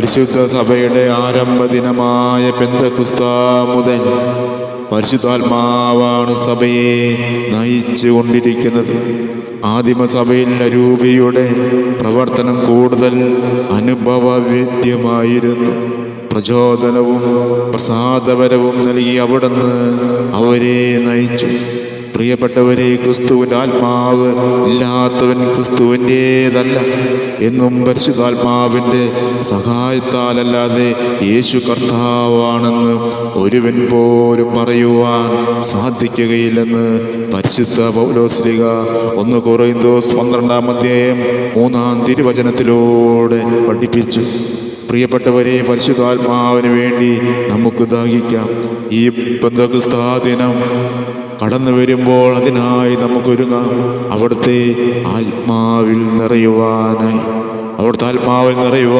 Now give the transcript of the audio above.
പരിശുദ്ധ സഭയുടെ ആരംഭ ദിനമായ മുതൽ പരിശുദ്ധാത്മാവാണ് സഭയെ നയിച്ചു കൊണ്ടിരിക്കുന്നത്. ആദിമസഭയിൽ അരൂപിയുടെ പ്രവർത്തനം കൂടുതൽ അനുഭവവേദ്യമായിരുന്നു. പ്രചോദനവും പ്രസാദപരവും നൽകി അവിടുന്ന് അവരെ നയിച്ചു. പ്രിയപ്പെട്ടവരെ ക്രിസ്തുവിൻ ആത്മാവ് ഇല്ലാത്തവൻ ക്രിസ്തുവിന്റേതല്ല. എന്നും പരിശുദ്ധാത്മാവിന്റെ സഹായത്താലല്ലാതെ യേശു കർത്താവാണെന്ന് ഒരുവൻ പോലും പറയുവാൻ സാധിക്കുകയില്ലെന്ന് പരിശുദ്ധ പൗലോസ്ലിക ഒന്ന് കുറയുന്തോസ് പന്ത്രണ്ടാം അധ്യായം മൂന്നാം തിരുവചനത്തിലൂടെ പഠിപ്പിച്ചു. പ്രിയപ്പെട്ടവരെ പരിശുദ്ധാത്മാവിന് വേണ്ടി നമുക്ക് ദാഹിക്കാം. ഈ ബന്ധക്രിസ്താ ദിനം കടന്നു വരുമ്പോൾ അതിനായി നമുക്കൊരുങ്ങാം. അവിടുത്തെ ആത്മാവിൽ നിറയുവാനായി. അവിടുത്തെ ആത്മാവിൽ നിറയുവാൻ